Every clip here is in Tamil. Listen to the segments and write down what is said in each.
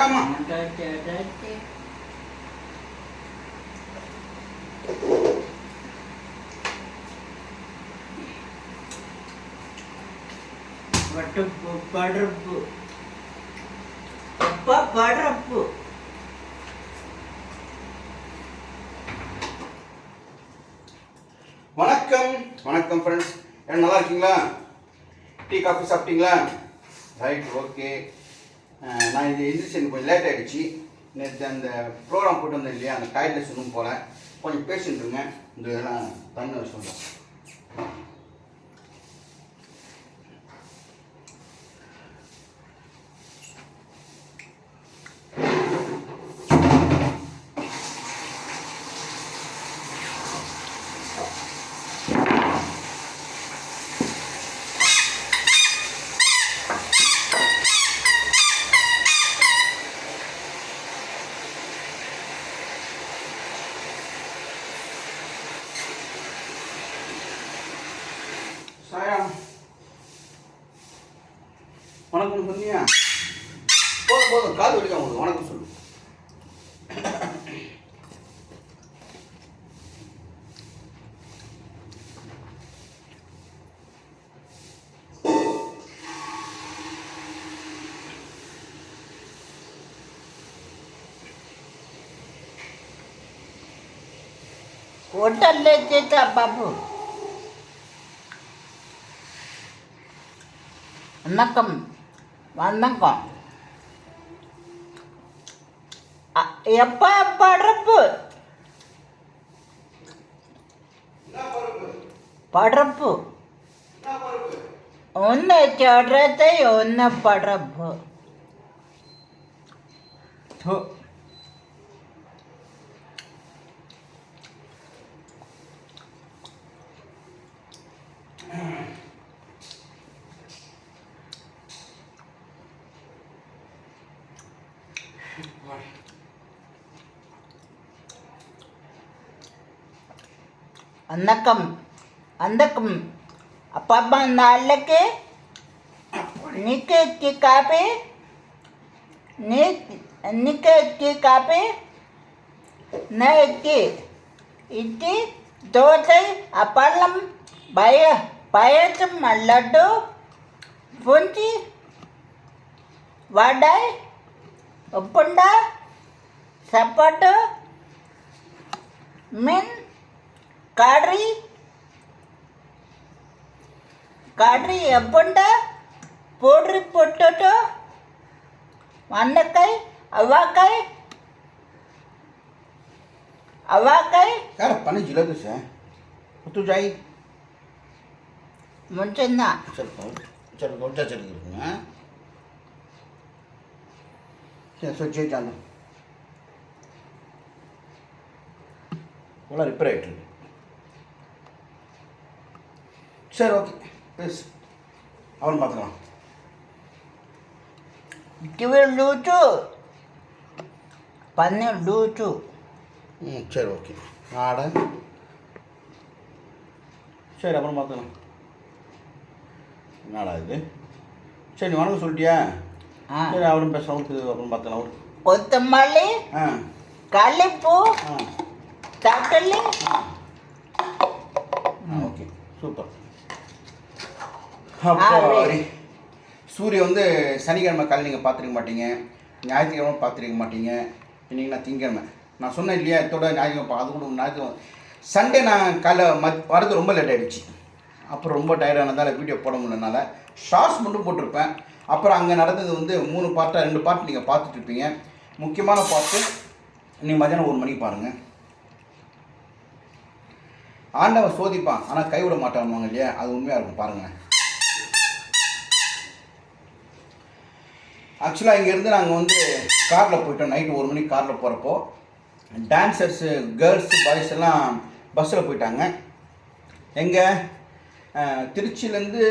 சாயராமா வட்டப்பு படப்பு. அப்பா படப்பு. வணக்கம். வணக்கம் ஃப்ரெண்ட்ஸ் என்ன நல்லா இருக்கீங்களா? டீ காஃபி சாப்பிட்டீங்களா? Right okay. நான் இது எந்திரிச்சு எனக்கு கொஞ்சம் லேட் ஆகிடுச்சு நேற்று அந்த ப்ரோக்ராம் போட்டு வந்தேன் இல்லையா அந்த டாய்லெட் இன்னும் போல். கொஞ்சம் பேசிட்டுருங்க இந்த இதெல்லாம் தண்ணி வச்சு சொல்கிறேன் வணக்கம் சொன்னியா போதும் போதும் காது வலிக்க உங்களுக்கு வணக்கம் சொல்லு హోటల్లో చేసా బాబు வணக்கம் வந்தங்கோ அ- எப்பா படப்பு? படப்பு. ஒன்று சொல்றதை ஒன்று படப்பு. अंदकम अंदकम अपापा के निके की कापे निके की कापे नए की इति दोते अपालम बाये बाये तुम लड्डू बुंदी वाडाई ಒಪ್ಪಂಡ சப்பாட்டு மென் காட்ரி காட்ரி எப்பண்ட போட்ரி பொட்டோட்டோ மண்ணக்காய் அவ்வாக்காய் அவ்வாக்காய் யார் பண்ணி ಜಿಲ್ಲದು ಸರ್ ಹೊತ್ತು ಜಾಯಿ ಮುಂಚೆನ್ನ ಸ್ವಲ್ಪ ಸ್ವಲ್ಪ ಗೊಡ್ಡ ಚಳಿಗಿರ್ತೀನಿ స్విచ్ చేయాలి நல்லா ரிப்பேர் ஆகிட்டு சரி ஓகே பேசு அவன் பார்த்துக்கலாம் ఇటీవల లూచు పన్నెండు లూచు ம் சரி ஓகே ஆட சரி அப்புறம் பார்த்துக்கலாம் என்னடா இது சரி நீ வணக்கம் சொல்லிட்டியா? சரி அவரும் பேசுவாங்க திரு அப்புறம் பார்த்துக்கலாம் கொத்தமல்லி களிப்பு தட்டல்லி. ஓகே சூப்பர் அப்புறம் சூரிய வந்து சனிக்கிழமை காலை நீங்கள் பார்த்துருக்க மாட்டீங்க. ஞாயிற்றுக்கிழமை பார்த்துருக்க மாட்டீங்க. இன்னைக்கு நான் திங்கிழமை நான் சொன்னேன் இல்லையா இதோட ஞாயிற்றுக்கிழமை அது கூட ஞாயிற்றுக்கிழமை. சண்டே நான் காலை மத் வரது ரொம்ப லேட் ஆகிடுச்சு அப்புறம் ரொம்ப டயர்டானதால் வீடியோ போட முடியலனால ஷார்ட்ஸ் மட்டும் போட்டிருப்பேன். அப்புறம் அங்கே நடந்தது வந்து மூணு பார்ட்டாக ரெண்டு பார்ட் நீங்கள் பார்த்துட்டு இருப்பீங்க. முக்கியமான பார்ட்டு இன்னைக்கு மதியானம் ஒரு மணிக்கு பாருங்கள் ஆண்டவன் சோதிப்பான் ஆனால் கைவிட மாட்டானுவாங்க இல்லையா? அது உண்மையாக இருக்கும் பாருங்கள் ஆக்சுவலாக இங்கேருந்து நாங்கள் வந்து காரில் போயிட்டோம். நைட்டு ஒரு மணிக்கு காரில் போகிறப்போ டான்சர்ஸு கேர்ள்ஸு பாய்ஸ் எல்லாம் பஸ்ஸில் போயிட்டாங்க. எங்கே? திருச்சியிலேருந்து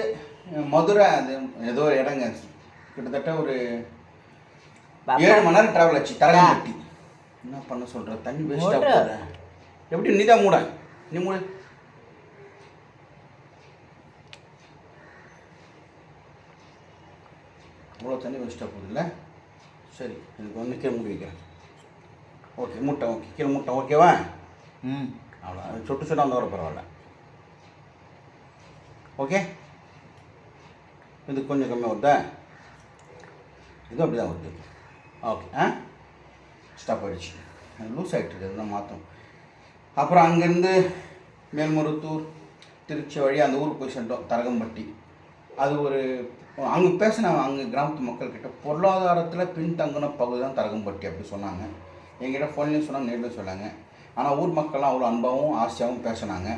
மதுரை அது ஏதோ ஒரு இடங்க கிட்டத்தட்ட ஒரு ஏழு மணி நேரம் ட்ராவல் ஆச்சு தரங்கட்டி என்ன பண்ண சொல்கிற தண்ணி வேஸ்ட்டாக. போகுது. எப்படி நீ தான் மூட? நீ மூடு. இவ்வளோ தண்ணி வேஸ்ட்டாக போகுதுல்ல? சரி எனக்கு வந்து கீழே மூடி வைக்கிறேன். ஓகே முட்டை ஓகே கீழே முட்டை ஓகேவா ம். அவ்வளோ சொட்டு சொன்னா வந்து வர பரவாயில்ல. ஓகே? இது கொஞ்சம் கம்மியாக விட்டா இதுவும் அப்படி தான் வருது. ஓகே ஆ? ஸ்டாப் ஆகிடுச்சு லூஸ் ஆகிட்டு இருக்குது தான் மாற்றும் அப்புறம் அங்கேருந்து மேல்மருத்தூர் திருச்சி வழி அந்த ஊருக்கு போய் சென்றோம் தரகம்பட்டி. அது ஒரு அங்கே பேசின அங்கே கிராமத்து மக்கள்கிட்ட பொருளாதாரத்தில் பின்தங்கின பகுதி தான் தரகம்பட்டி அப்படி சொன்னாங்க. எங்கிட்ட ஃபோன்லேயும் சொன்னாங்க நேரில் சொன்னாங்க. ஆனால் ஊர் மக்கள்லாம் அவ்வளோ அன்பாகவும் ஆசையாகவும் பேசினாங்க.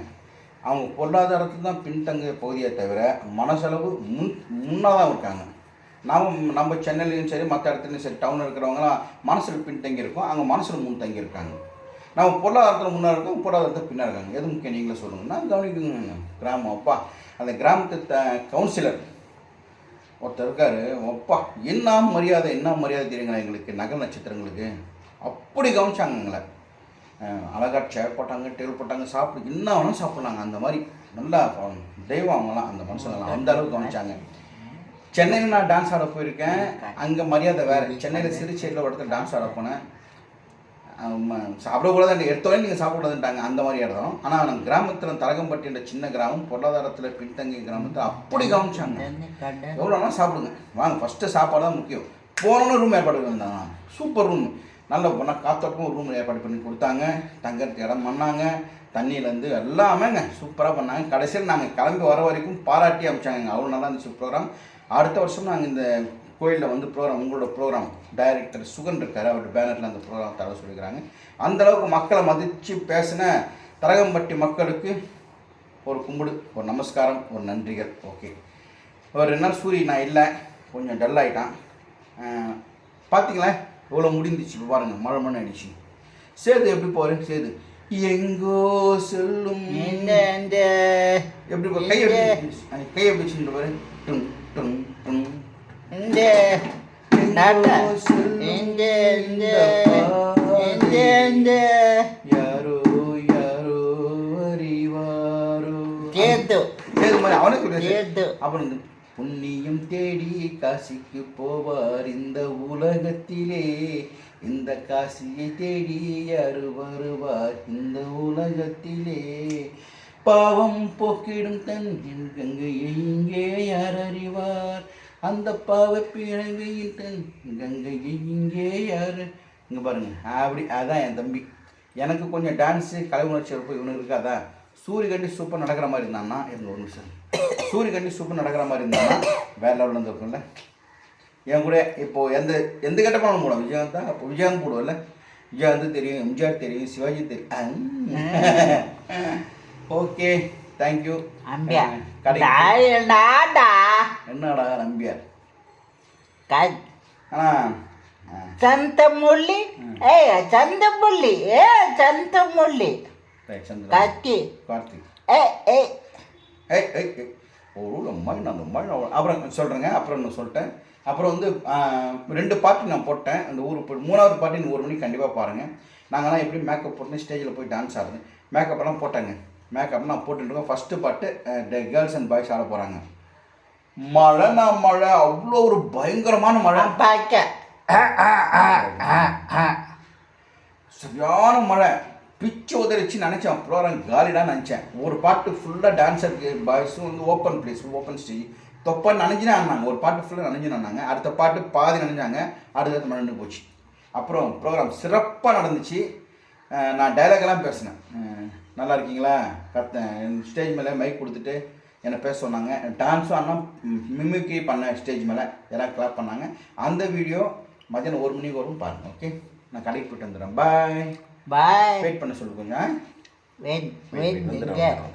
அவங்க பொருளாதாரத்தில் தான் பின்தங்கிய பகுதியை தவிர மனசளவு முன் முன்னாக தான் இருக்காங்க. நாம் நம்ம சென்னையிலையும் சரி மற்ற இடத்துலையும் சரி டவுனில் இருக்கிறவங்களாம் மனசில் பின்தங்கி இருக்கும் அங்கே மனசில் முன்தங்கி இருக்காங்க. நம்ம பொருளாதாரத்தில் முன்னாடி இருக்கோம் பொருளாதாரத்தில் பின்னாக இருக்காங்க. எது முக்கியம்? நீங்களே சொல்லுங்கன்னா கவனிக்குங்க கிராமம் அப்பா. அந்த கிராமத்து த கவுன்சிலர் ஒருத்தர் இருக்கார். அப்பா என்ன மரியாதை என்ன மரியாதை தெரியுங்களா எங்களுக்கு நகல் நட்சத்திரங்களுக்கு? அப்படி கவனிச்சாங்க எங்களை அஹ் அழகா சேர் போட்டாங்க டேபிள் போட்டாங்க சாப்பிடு என்ன வேணாலும் சாப்பிட்லாங்க அந்த மாதிரி நல்லா தெய்வம் அவங்களாம் அந்த மனுஷங்களாம் அந்த அளவுக்கு கவனிச்சாங்க. சென்னையில் நான் டான்ஸ் ஆட போயிருக்கேன். அங்கே மரியாதை வேறு. சென்னையில் சிறுச்சேரியில் ஒரு இடத்துல டான்ஸ் ஆட போனேன். சாப்பிடக்கூடாது எடுத்தோடனே நீங்கள் சாப்பிடக்கூடாதுன்ட்டாங்க அந்த மாதிரி இடம் ஆனால் நம்ம கிராமத்தில் தரகம்பட்டி என்ற சின்ன கிராமம் பொருளாதாரத்தில் பின்தங்கிய கிராமத்தில் அப்படி கவனிச்சாங்க. எவ்வளோ வேணாலும் சாப்பிடுங்க. வாங்க ஃபஸ்ட்டு சாப்பாடு தான் முக்கியம். போனோன்னு ரூம் ஏற்பாடு பண்ணிருந்தாங்க சூப்பர் ரூம் நல்ல பொண்ணாக காத்தோட்டமும் ரூம் ஏற்பாடு பண்ணி கொடுத்தாங்க. தங்கறதுக்கு இடம் பண்ணாங்க. தண்ணியிலேருந்து எல்லாமேங்க சூப்பராக பண்ணாங்க. கடைசியில் நாங்கள் கிளம்பி வர வரைக்கும் பாராட்டி அமைச்சாங்க அவ்வளோ நல்லா இருந்துச்சு ப்ரோக்ராம் அடுத்த வருஷம் நாங்கள் இந்த கோயிலில் வந்து ப்ரோக்ராம் உங்களோட ப்ரோக்ராம் டைரக்டர் சுகன் இருக்கார். அவர் பேனரில் அந்த ப்ரோக்ராம் தர சொல்லிக்கிறாங்க அந்தளவுக்கு மக்களை மதித்து பேசின தரகம்பட்டி மக்களுக்கு ஒரு கும்பிடு ஒரு நமஸ்காரம் ஒரு நன்றிகள். ஓகே ஒரு ரெண்டு நாள் சூரிய நான் இல்லை. கொஞ்சம் டல் ஆகிட்டான் பார்த்தீங்களேன் இவ்வளோ முடிந்துச்சு இப்போ பாருங்கள் மழை மணி ஆயிடுச்சு. சேது எப்படி போகிறேன் சேது. எங்கோ செல்லும் எப்படி கை எப்படி கை எப்படி பாரு டும் டும் டும். யாரோ யாரோ அறிவாரோ. கேத்து சேது மாதிரி அவனே சொல்லி கேத்து இந்த புண்ணியம் தேடி காசிக்கு போவார் இந்த உலகத்திலே. இந்த காசியை தேடி யாரு வருவார் இந்த உலகத்திலே. பாவம் போக்கிடும் தன் கங்கையை இங்கே யார் அறிவார்? அந்த பாவ பிறங்கையில் தன் கங்கையை இங்கே யார்? இங்கே பாருங்க அப்படி அதான் என் தம்பி. எனக்கு கொஞ்சம் டான்ஸு கலை உணர்ச்சி இருப்போம் இவனுக்கு இருக்காதான் சூரியகண்டி சூப்பர் நடக்கிற மாதிரி இருந்தான்னா இருங்க ஒரு நிமிஷம். சூரியகண்டி சூப்பர் நடக்கிற மாதிரி இருந்தான்னா வேற லெவலில் இருந்திருக்கும்ல. என் கூட இப்போ எந்த எந்த கெட்ட படம் போடும்? விஜயகாந்த் தான் அப்போ விஜயகாந்த் போடுவல்ல விஜயகாந்த் தெரியும் எம்ஜிஆர் தெரியும் சிவாஜி தெரியும். ஓகே தேங்க்யூ அம்பியா. கடை நாய் நாடா என்னடா ஆனால் சந்தமுள்ளி. ஏ சந்தமுள்ளி. ஏ சந்தமுள்ளி. கத்தி கார்த்திக் ஏ ஏ ஏய் ஏய். ஏய். ஒரு நான் ரொம்ப நான் அப்புறம் சொல்கிறேங்க அப்புறம் நான் சொல்லிட்டேன். அப்புறம் வந்து ரெண்டு பாட்டு நான் போட்டேன். அந்த போய் மூணாவது பாட்டு இன்னும் ஒரு மணிக்கு கண்டிப்பாக பாருங்கள் நாங்கள்லாம் எப்படி மேக்கப் போட்டு ஸ்டேஜில் போய் டான்ஸ் ஆடுது மேக்கப் எல்லாம் போட்டாங்க. மேக்கப் நான் போட்டுருக்கோம் ஃபஸ்ட்டு பாட்டு கேர்ள்ஸ் அண்ட் பாய்ஸ் ஆட போகிறாங்க மழைனா மழை. அவ்வளோ ஒரு பயங்கரமான மழை. பாக்க சரியான மழை. பிச்சு உதறிச்சு நினச்சேன். ப்ரோக்ராம் காலிடாக நினச்சேன். ஒரு பாட்டு ஃபுல்லாக டான்ஸருக்கு பாய்ஸும் வந்து ஓப்பன் பிளேஸ் ஓப்பன் ஸ்டேஜ் தொப்பா நனைஞ்சுனே ஆடினாங்க. ஒரு பாட்டு ஃபுல்லாக நனைஞ்சு ஆடினாங்க. அடுத்த பாட்டு பாதி நனைஞ்சாங்க. அடுத்தது மழை போச்சு. அப்புறம் ப்ரோக்ராம் சிறப்பாக நடந்துச்சு. நான் டைலாக்லாம் பேசினேன். நல்லா இருக்கீங்களா? கத்த ஸ்டேஜ் மேலே மைக் கொடுத்துட்டு என்னை பேச சொன்னாங்க. டான்ஸும் ஆனால் மிமிக்ரி பண்ணேன் ஸ்டேஜ் மேலே எல்லாம் கிளாப் பண்ணாங்க. அந்த வீடியோ மதியானம் ஒரு மணிக்கு வரும் பாருங்கள் ஓகே நான் கடைக்கு போயிட்டு வந்துடுறேன். பாய் பாய் வெயிட் பண்ண சொல்லு கொஞ்சம் வெயிட் வெயிட் வந்துடுறேன்.